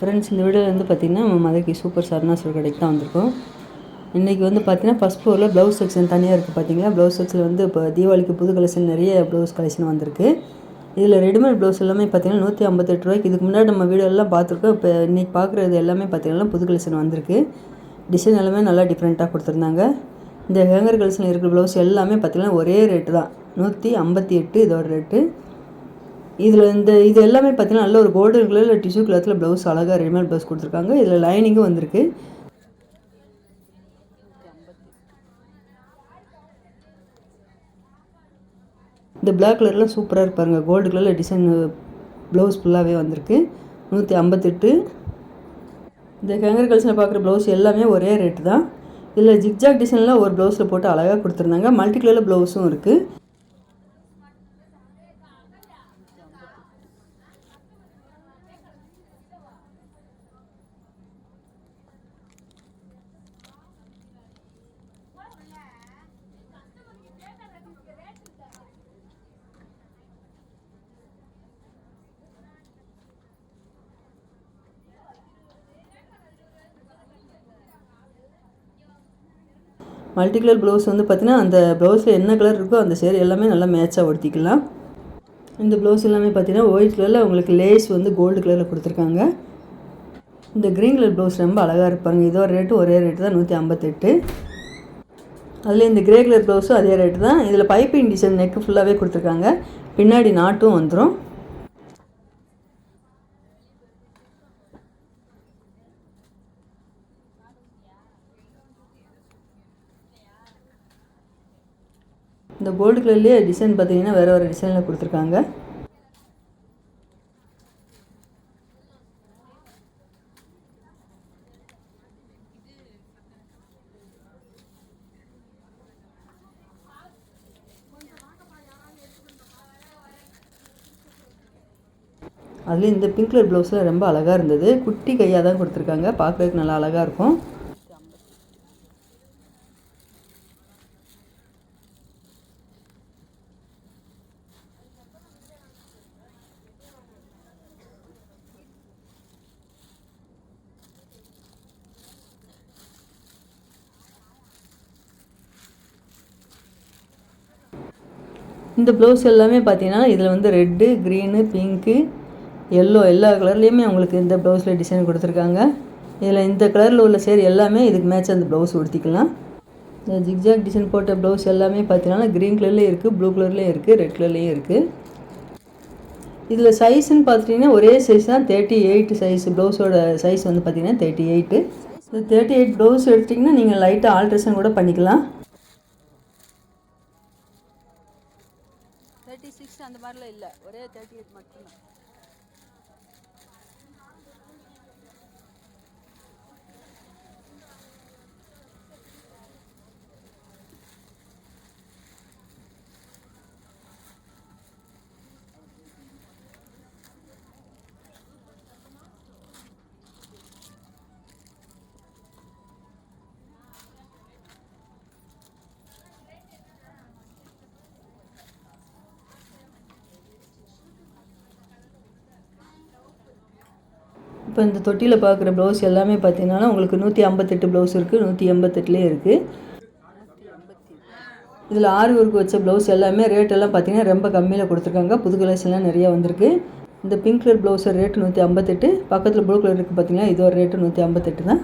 Friends இந்த வீடியோவில் வந்து பார்த்திங்கன்னா நம்ம மதுரைக்கு சூப்பர் சார்னா ஸ்டோர் கடைக்கு தான் வந்திருக்கோம். இன்றைக்கி வந்து பார்த்திங்கன்னா ஃபஸ்ட் ஃப்ளோரில் ப்ளவுஸ் செக்ஷன் தனியாக இருக்குது பார்த்தீங்களா? ப்ளவுஸ் செக்ஷன் வந்து இப்போ தீபாவளிக்கு புது கலெக்ஷன் நிறைய ப்ளவுஸ் கலெக்ஷன் வந்திருக்கு. இதில் ரெடிமேட் ப்ளவுஸ் எல்லாமே பார்த்தீங்கன்னா நூற்றி ஐம்பத்தெட்டு ரூபாய்க்கு. இதுக்கு முன்னாடி நம்ம வீடியோலாம் பார்த்துருக்கோம். இப்போ இன்றைக்கி பார்க்குறது எல்லாமே பார்த்தீங்கன்னா புது கலெக்ஷன் வந்திருக்கு. டிசைன் எல்லாமே நல்லா டிஃப்ரெண்ட்டாக கொடுத்துருந்தாங்க. இந்த ஹேங்கர் கலெக்ஷன் இருக்கிற ப்ளவுஸ் எல்லாமே பார்த்தீங்கன்னா ஒரே ரேட்டு தான். நூற்றி ஐம்பத்தி எட்டு இதோட ரேட்டு இதில் இந்த இது எல்லாமே பார்த்தீங்கன்னா நல்ல ஒரு கோல்டன் கலரில் டிஷ்யூ கிளாத்தில் ப்ளவுஸ் அழகாக ரெடிமேட் ப்ளவுஸ் கொடுத்துருக்காங்க. இதில் லைனிங்கும் வந்திருக்கு. இந்த பிளாக் கலர்லாம் சூப்பராக இருப்பாருங்க கோல்டு கலரில் டிசைன் ப்ளவுஸ் ஃபுல்லாகவே வந்திருக்கு. நூற்றி ஐம்பத்தெட்டு. இந்த ஹேங்கர் கல்ஸில் பார்க்குற ப்ளவுஸ் எல்லாமே ஒரே ரேட்டு தான். இதில் ஜிக்ஜாக் டிசைனில் ஒரு ப்ளவுஸில் போட்டு அழகாக கொடுத்துருந்தாங்க. மல்டி கலரில் ப்ளவுஸும் இருக்குது மல்டி கலர் ப்ளவுஸ் வந்து பார்த்தீங்கன்னா அந்த ப்ளவுஸில் என்ன கலர் இருக்கோ அந்த சேரீ எல்லாமே நல்லா மேட்சாக ஒடுத்திக்கலாம் இந்த ப்ளவுஸ் எல்லாமே பார்த்தீங்கன்னா ஒயிட் கலரில் உங்களுக்கு லேஸ் வந்து கோல்டு கலரில் கொடுத்துருக்காங்க. இந்த க்ரீன் கலர் ப்ளவுஸ் ரொம்ப அழகாக இருப்பாங்க இதோ ரேட்டு ஒரே ரேட்டு தான் நூற்றி ஐம்பத்தெட்டு. அதில் இந்த கிரே கலர் ப்ளவுஸும் அதே ரேட்டு தான். இதில் பைப்பிங் டிசைன் நெக்கு ஃபுல்லாகவே கொடுத்துருக்காங்க. பின்னாடி நாட்டும் வந்துடும் இந்த கோல்டு கலர்லேயே டிசைன் பார்த்தீங்கன்னா வேறு வேறு டிசைனில் கொடுத்துருக்காங்க. அதுலேயும் இந்த பிங்க் கலர் ப்ளவுஸில் ரொம்ப அழகாக இருந்தது. குட்டி கையாக தான் கொடுத்துருக்காங்க. பார்க்குறதுக்கு நல்லா அழகாக இருக்கும். இந்த ப்ளவுஸ் எல்லாமே பார்த்தீங்கன்னா இதில் வந்து ரெட்டு க்ரீனு பிங்க்கு எல்லோ எல்லா கலர்லேயுமே அவங்களுக்கு இந்த ப்ளவுஸில் டிசைன் கொடுத்துருக்காங்க. இதில் இந்த கலரில் உள்ள சேர் எல்லாமே இதுக்கு மேட்ச் அந்த ப்ளவுஸ் உடுத்திக்கலாம். இந்த ஜிக்ஜாக் டிசைன் போட்ட ப்ளவுஸ் எல்லாமே பார்த்தீங்கன்னா க்ரீன் கலர்லேயும் இருக்குது ப்ளூ கலர்லேயும் இருக்குது ரெட் கலர்லேயும் இருக்குது இதில் சைஸ்ன்னு பார்த்துட்டிங்கன்னா ஒரே சைஸ் தான் தேர்ட்டி எயிட் சைஸ் ப்ளவுஸோட சைஸ் வந்து பார்த்தீங்கன்னா தேர்ட்டி எயிட்டு இந்த தேர்ட்டி எயிட் ப்ளவுஸ் எடுத்திங்கன்னா நீங்கள் லைட்டாக ஆல்ட்ரேஷன் கூட பண்ணிக்கலாம். அந்த மாதிரிலாம் இல்லை. ஒரே தேர்ட்டி எயிட் மட்டும். இப்போ இந்த தொட்டியில் பார்க்குற ப்ளவுஸ் எல்லாமே பார்த்தீங்கன்னா உங்களுக்கு நூற்றி ஐம்பத்தெட்டு ப்ளவுஸ் இருக்குது நூற்றி எண்பத்தெட்டுலேயே இருக்குது இதில் ஆறு ஒர்க் வச்ச ப்ளவுஸ் எல்லாமே ரேட் எல்லாம் பார்த்தீங்கன்னா ரொம்ப கம்மியில் கொடுத்துருக்காங்க. புது கலர்ஸ்லாம் நிறையா வந்திருக்கு. இந்த பிங்க் கலர் ப்ளவுஸோட ரேட்டு நூற்றி ஐம்பத்தெட்டு பக்கத்தில் ப்ளூ கலர் இருக்குது பார்த்தீங்கன்னா இதோட ரேட்டு நூற்றி ஐம்பத்தெட்டு தான்.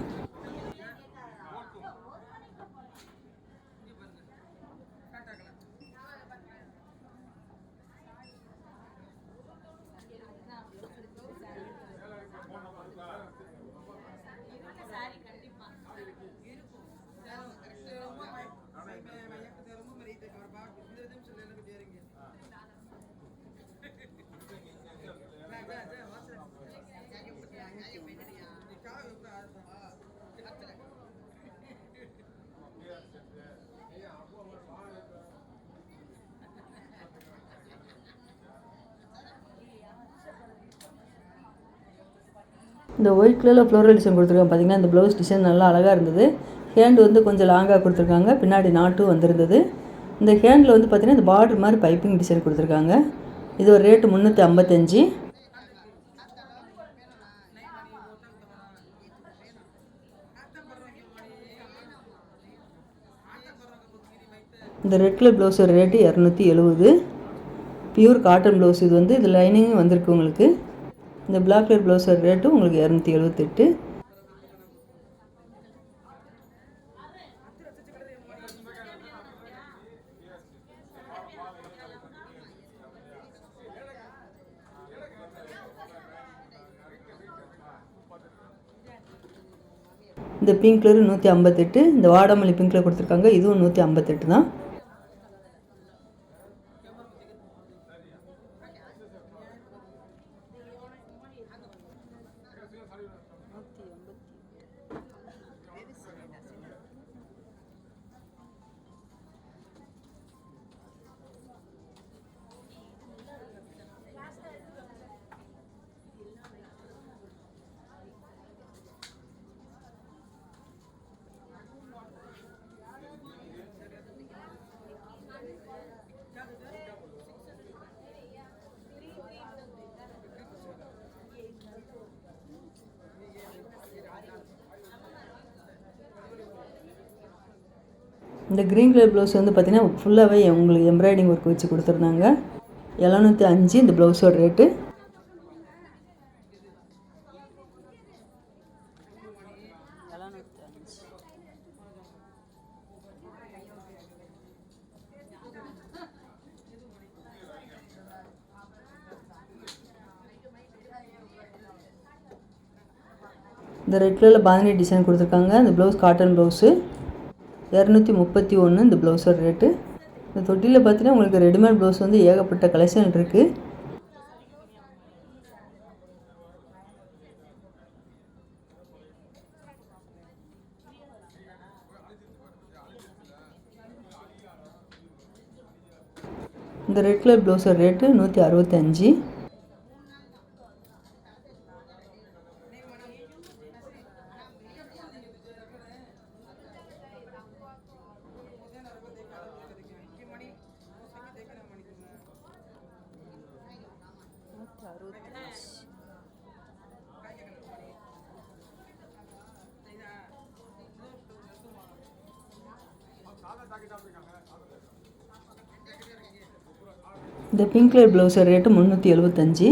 இந்த ஒயிட் கலரில் ஃப்ளோரல் டிசைன் கொடுத்துருக்காங்க. பார்த்தீங்கன்னா இந்த ப்ளவுஸ் டிசைன் நல்லா அழகாக இருந்தது. ஹேண்டு வந்து கொஞ்சம் லாங்காக கொடுத்துருக்காங்க. பின்னாடி நாட்டும் வந்திருந்தது. இந்த ஹேண்டில் வந்து பார்த்திங்கன்னா இந்த பார்டர் மாதிரி பைப்பிங் டிசைன் கொடுத்துருக்காங்க. இது ஒரு ரேட்டு முந்நூற்றி ஐம்பத்தஞ்சு. இந்த ரெட் கலர் ப்ளவுஸோட ரேட்டு இரநூத்தி எழுபது. பியூர் காட்டன் ப்ளவுஸ் இது வந்து இது லைனிங் வந்திருக்கு உங்களுக்கு. இந்த பிளாக் கலர் ப்ளவுஸோட ரேட்டு உங்களுக்கு இரநூத்தி எழுபத்தெட்டு இந்த பிங்க் கலர் நூற்றி ஐம்பத்தெட்டு. இந்த வாடாமல்லி பிங்க் கலர் கொடுத்துருக்காங்க இதுவும் நூற்றி ஐம்பத்தெட்டு தான். இந்த க்ரீன் கலர் ப்ளவுஸ் வந்து பார்த்திங்கன்னா ஃபுல்லாகவே உங்களுக்கு எம்ப்ராய்டிங் ஒர்க் வச்சு கொடுத்துருந்தாங்க. எழுநூற்றி அஞ்சு இந்த ப்ளவுஸோட ரேட்டு இந்த ரெட் கலரில் பாந்தினி டிசைன் கொடுத்துருக்காங்க. இந்த ப்ளவுஸ் காட்டன் ப்ளவுஸு இரநூத்தி முப்பத்தி ஒன்று இந்த ப்ளவுஸோட ரேட்டு இந்த தொட்டியில் பார்த்தீங்கன்னா உங்களுக்கு ரெடிமேட் ப்ளவுஸ் வந்து ஏகப்பட்ட கலெக்ஷன் இருக்குது இந்த ரெட் கலர் ப்ளவுஸோட ரேட்டு நூற்றி அறுபத்தஞ்சி இந்த கலர் ரேட்டு முந்நூற்றி எழுபத்தஞ்சி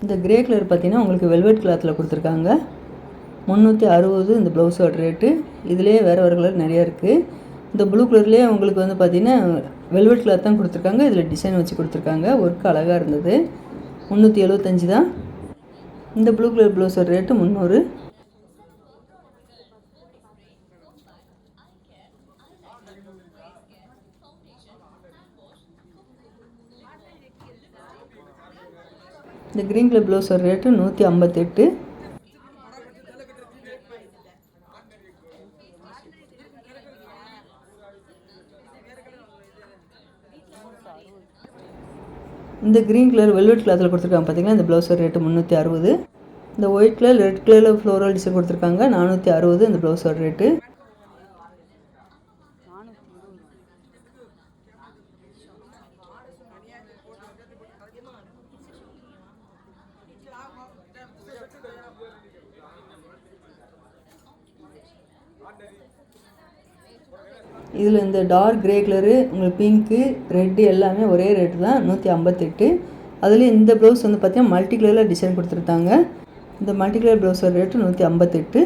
இந்த கிரே கலர் பார்த்தீங்கன்னா உங்களுக்கு வெல்வெட் கிளாத்தில் கொடுத்துருக்காங்க. முந்நூற்றி அறுபது இந்த ப்ளவுஸோட ரேட்டு இதுலேயே வேறு வேறு கலர் நிறையா இருக்குது இந்த ப்ளூ கலர்லேயே உங்களுக்கு வந்து பார்த்தீங்கன்னா வெல்வெட் கலர் தான் கொடுத்துருக்காங்க. இதில் டிசைன் வச்சு கொடுத்துருக்காங்க. ஒர்க் அழகாக இருந்தது. முந்நூற்றி எழுபத்தஞ்சி தான். இந்த ப்ளூ கலர் ப்ளவுஸோட ரேட்டு முந்நூறு இந்த க்ரீன் கலர் ப்ளவுஸோட ரேட்டு நூற்றி ஐம்பத்தெட்டு. இந்த க்ரீன் கலர் வெல்வெட் கிளாத்தில் கொடுத்துருக்காங்க. பார்த்தீங்கன்னா இந்த ப்ளவுஸோட ரேட்டு முந்நூற்றி அறுபது. இந்த ஒயிட் கலர் ரெட் கலரில் ஃப்ளோரல் டிசைன் கொடுத்துருக்காங்க. நானூற்றி அறுபது இந்த ப்ளவுஸோட ரேட்டு இதில் இந்த டார்க் கிரே கலரு உங்களுக்கு பிங்க்கு ரெட்டு எல்லாமே ஒரே ரேட்டு தான் நூற்றி ஐம்பத்தெட்டு. அதுலேயும் இந்த ப்ளவுஸ் வந்து பார்த்திங்கன்னா மல்டி கலரில் டிசைன் கொடுத்துருக்காங்க. இந்த மல்டி கலர் ப்ளவுஸோட ரேட்டு நூற்றி ஐம்பத்தெட்டு.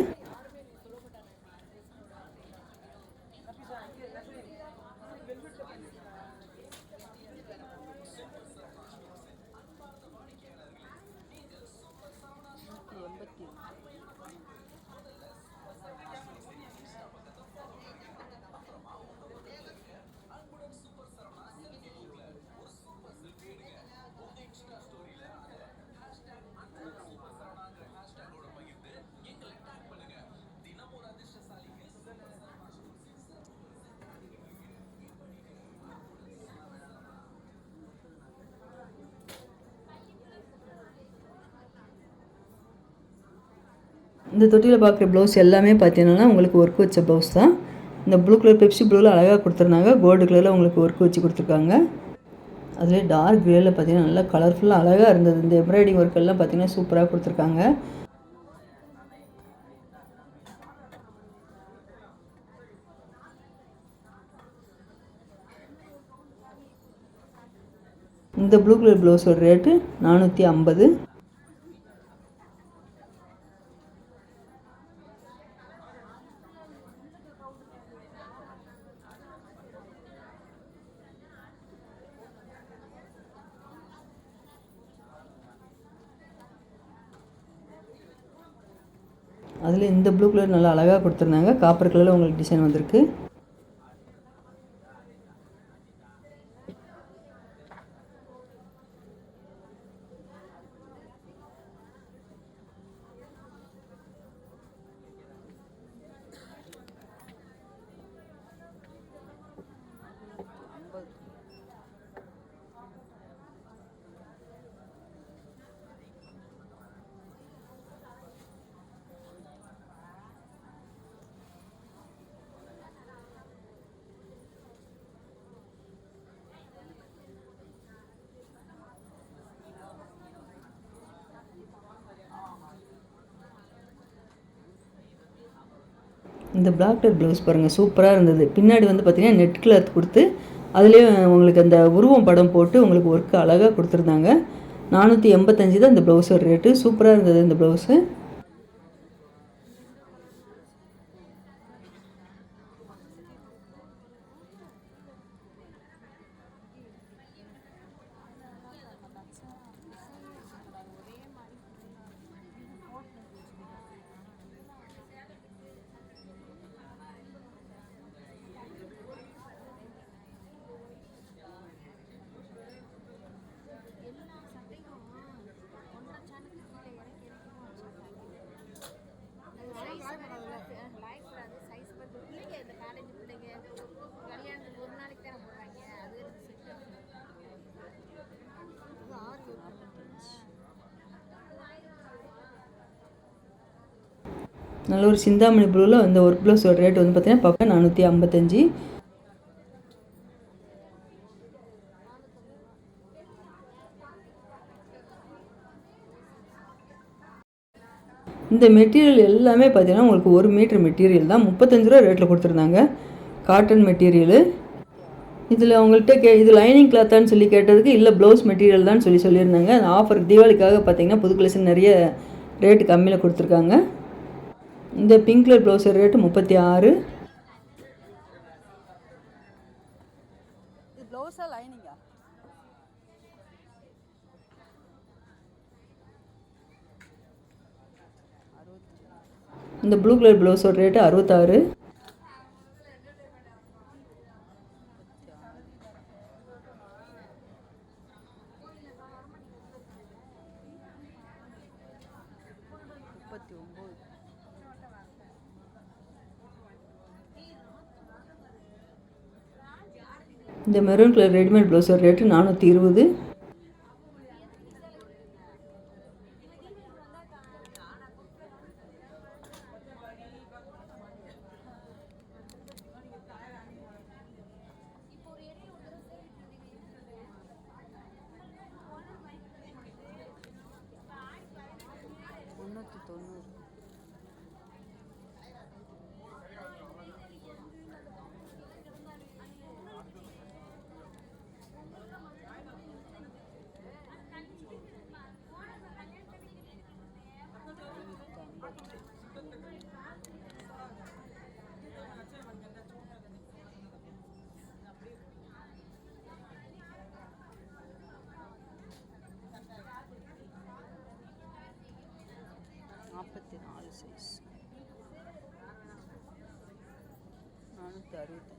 இந்த தொட்டியில் பார்க்குற ப்ளவுஸ் எல்லாமே பார்த்தீங்கன்னா உங்களுக்கு ஒர்க் வச்ச ப்ளவுஸ் தான். இந்த ப்ளூ கலர் பெப்சி ப்ளூவில் அழகாக கொடுத்துருந்தாங்க. கோல்டு கலரில் உங்களுக்கு ஒர்க் வச்சு கொடுத்துருக்காங்க. அதுலேயே டார்க் க்ரேயில் பார்த்தீங்கன்னா நல்லா கலர்ஃபுல்லாக அழகாக இருந்தது. இந்த எம்ப்ராய்டிங் ஒர்க் எல்லாம் பார்த்தீங்கன்னா சூப்பராக கொடுத்துருக்காங்க. இந்த ப்ளூ கலர் ப்ளவுஸோட ரேட்டு நானூற்றி ஐம்பது. அதில் இந்த ப்ளூ கலர் நல்லா அழகாக கொடுத்துருந்தாங்க. காப்பர் கலரில் உங்களுக்கு டிசைன் வந்திருக்கு. இந்த பிளாக் கலர் ப்ளவுஸ் பாருங்கள் சூப்பராக இருந்தது. பின்னாடி வந்து பார்த்தீங்கன்னா நெட் கிளாத் கொடுத்து அதுலேயே உங்களுக்கு அந்த உருவம் படம் போட்டு உங்களுக்கு ஒர்க்கு அழகாக கொடுத்துருந்தாங்க. நானூற்றி எண்பத்தஞ்சு தான் இந்த ப்ளவுஸோட ரேட்டு சூப்பராக இருந்தது இந்த ப்ளவுஸு நல்ல ஒரு சிந்தாமணி ப்ளூவில் இந்த ஒர்க் ப்ளவுஸோட ரேட் வந்து பார்த்தீங்கன்னா பக்கம் நானூற்றி ஐம்பத்தஞ்சு. இந்த மெட்டீரியல் எல்லாமே பார்த்தீங்கன்னா உங்களுக்கு ஒரு மீட்டர் மெட்டீரியல் தான். முப்பத்தஞ்சு ரூபா ரேட்டில் கொடுத்துருந்தாங்க. காட்டன் மெட்டீரியலு இதில் அவங்கள்ட்ட கே இது லைனிங் கிளாத்தான்னு சொல்லி கேட்டதுக்கு இல்லை ப்ளவுஸ் மெட்டீரியல் தான் சொல்லி சொல்லியிருந்தாங்க. அந்த ஆஃபர் தீபாவளிக்காக பார்த்தீங்கன்னா புது கலெக்ஷன் நிறைய ரேட்டு கம்மியில் கொடுத்துருக்காங்க. இந்த பிங்க் கலர் ப்ளவுஸ் ரேட்டு முப்பத்தி ஆறு. இந்த ப்ளூ கலர் ப்ளவுஸோட ரேட்டு அறுபத்தாறு. முப்பத்தி ஒம்பது. இந்த மெரூன் கலர் ரெடிமேட் ப்ளவுஸோட ரேட்டு நானூற்றி இருபது முந்நூற்றி தொண்ணூறு நாற்பத்தி நாலு சைஸ் நானூற்றி அறுபத்தஞ்சு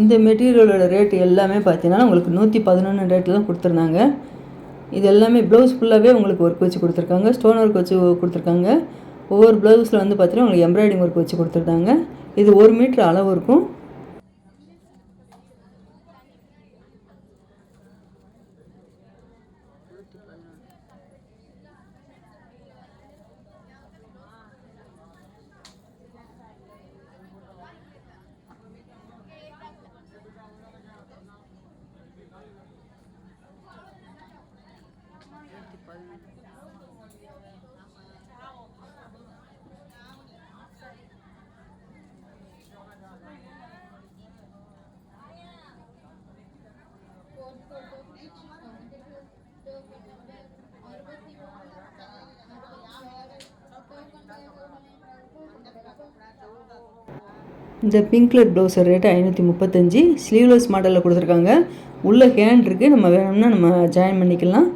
இந்த மெட்டீரியலோட ரேட் எல்லாமே பார்த்தீங்கன்னா உங்களுக்கு நூற்றி பதினொன்று ரேட்டில் தான் கொடுத்துருந்தாங்க. இது எல்லாமே ப்ளவுஸ் ஃபுல்லாகவே உங்களுக்கு ஒர்க் வச்சு கொடுத்துருக்காங்க. ஸ்டோன் ஒர்க் வச்சு கொடுத்துருக்காங்க. ஒவ்வொரு ப்ளவுஸில் வந்து பார்த்தீங்கன்னா உங்களுக்கு எம்ப்ராய்டிங் ஒர்க் வச்சு கொடுத்துருந்தாங்க. இது ஒரு மீட்ரு அளவு இருக்கும். இந்த பிங்க் கலர் ப்ளவுஸர் ரேட்டு ஐநூற்றி முப்பத்தஞ்சு. ஸ்லீவ்லெஸ் மாடலில் கொடுத்துருக்காங்க. உள்ளே ஹேண்ட் இருக்குது நம்ம வேணும்னா நம்ம ஜாயின் பண்ணிக்கலாம்.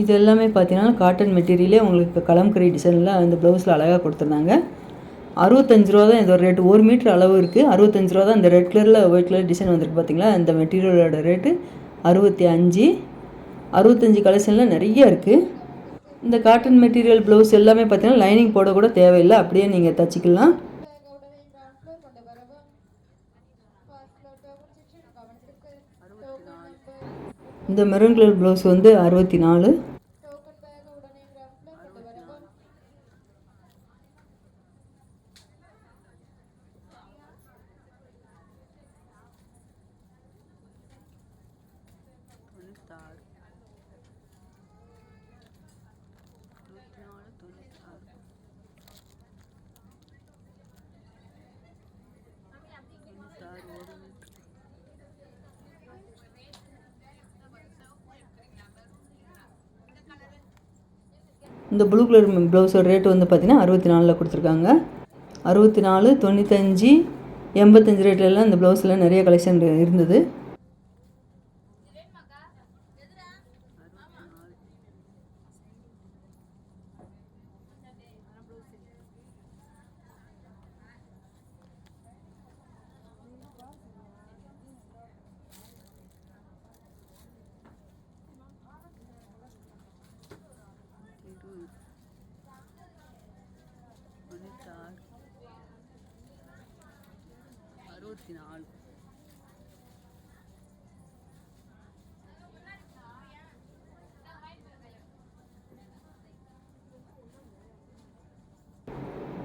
இது எல்லாமே பார்த்தீங்கன்னா காட்டன் மெட்டீரியலே உங்களுக்கு கலம்கரி டிசைனில் அந்த ப்ளவுஸில் அழகாக கொடுத்துருந்தாங்க. அறுபத்தஞ்சு ரூபா தான் இதோட ரேட்டு ஒரு மீட்டர் அளவு இருக்குது அறுபத்தஞ்சு ரூபா தான் இந்த ரெட் கலரில் ஒயிட் கலர் டிசைன் வந்திருக்கு பார்த்தீங்களா? இந்த மெட்டீரியலோட ரேட்டு அறுபத்தி அஞ்சு. அறுபத்தஞ்சு கலெக்ஷனில் நிறைய இருக்குது இந்த காட்டன் மெட்டீரியல் ப்ளவுஸ் எல்லாமே பார்த்தீங்கன்னா லைனிங் போட கூட தேவையில்லை. அப்படியே நீங்கள் தச்சுக்கலாம். இந்த மெரூன் கலர் ப்ளவுஸ் வந்து அறுபத்தி நாலு. இந்த ப்ளூ கலர் ப்ளவுஸோட ரேட் வந்து பார்த்திங்கன்னா அறுபத்தி நாலில் கொடுத்துருக்காங்க. அறுபத்தி நாலு தொண்ணூத்தஞ்சு எண்பத்தஞ்சு ரேட்லலாம் இந்த ப்ளவுஸில் நிறைய கலெக்ஷன் இருந்தது.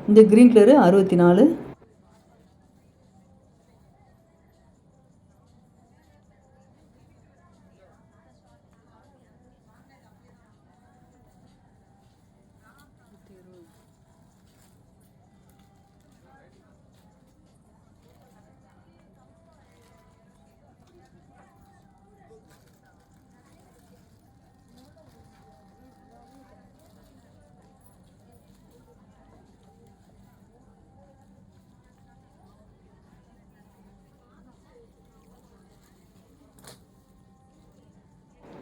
இந்த க்ரீன் கலரு அறுபத்தி நாலு.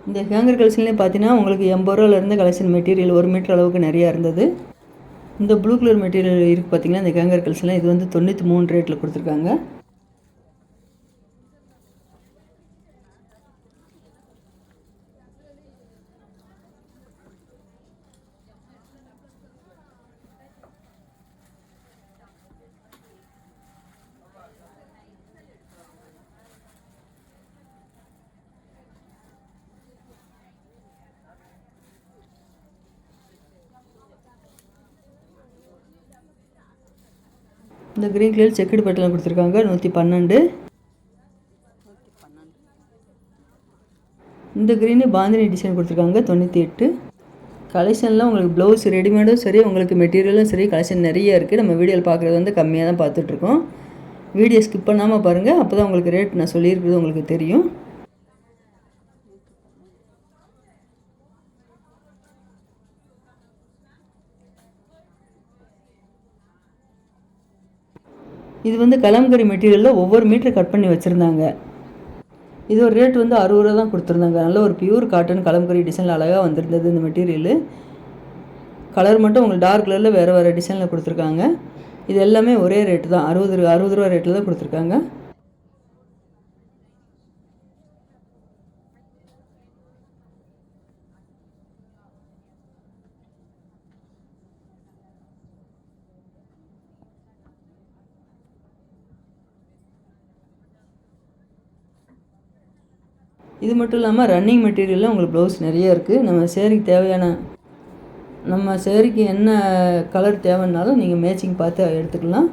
இந்த ஹேங்கர் கலெக்ஷன்லேயும் பார்த்தீங்கன்னா உங்களுக்கு எண்பது ரூபாலேருந்து கலெக்ஷன் மெட்டீரியல் ஒரு மீட்டர் அளவுக்கு நிறையா இருந்தது. இந்த ப்ளூ கலர் மெட்டீரியல் இருக்குது பார்த்தீங்கன்னா இந்த ஹேங்கர் கலெக்ஷனில் இது வந்து தொண்ணூற்றி மூணு ரேட்டில் கொடுத்துருக்காங்க. இந்த க்ரீன் கலர் செக்குடு பட்டெல்லாம் கொடுத்துருக்காங்க நூற்றி பன்னெண்டு. இந்த க்ரீனு பாந்தினி டிசைன் கொடுத்துருக்காங்க தொண்ணூற்றி எட்டு கலெக்ஷன்லாம் உங்களுக்கு ப்ளவுஸ் ரெடிமேடும் சரி உங்களுக்கு மெட்டீரியலும் சரி கலெக்ஷன் நிறைய இருக்குது நம்ம வீடியோவில் பார்க்குறது வந்து கம்மியாக தான் பார்த்துட்ருக்கோம் வீடியோ ஸ்கிப் பண்ணாமல் பாருங்கள் அப்போ தான் உங்களுக்கு ரேட் நான் சொல்லியிருக்கிறது உங்களுக்கு தெரியும். இது வந்து கலம்கரி மெட்டீரியலில் ஒவ்வொரு மீட்டர் கட் பண்ணி வச்சுருந்தாங்க. இது ஒரு ரேட் வந்து அறுபது ரூபா தான் கொடுத்துருந்தாங்க. நல்ல ஒரு பியூர் காட்டன் கலம்கரி டிசைனில் அழகாக வந்திருந்தது இந்த மெட்டீரியலு. கலர் மட்டும் உங்களுக்கு டார்க் கலரில் வேறு வேறு டிசைனில் கொடுத்துருக்காங்க. இது எல்லாமே ஒரே ரேட்டு தான். அறுபது ரூபா அறுபது ரூபா ரேட்டில் தான் கொடுத்துருக்காங்க. இது மட்டும் இல்லாமல் ரன்னிங் மெட்டீரியலில் உங்களுக்கு ப்ளவுஸ் நிறைய இருக்குது நம்ம சேரீக்கு தேவையான நம்ம சேரீக்கு என்ன கலர் தேவைன்னாலும் நீங்கள் மேட்சிங் பார்த்து எடுத்துக்கலாம்.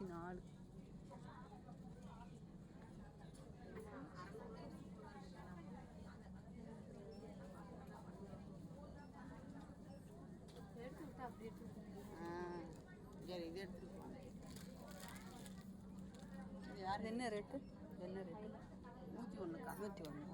நூற்றி நாலு. சரி இது எடுத்துக்கலாம். என்ன ரேட்டு என்ன ரேட்டு நூற்றி ஒன்றுக்கா நூற்றி ஒன்று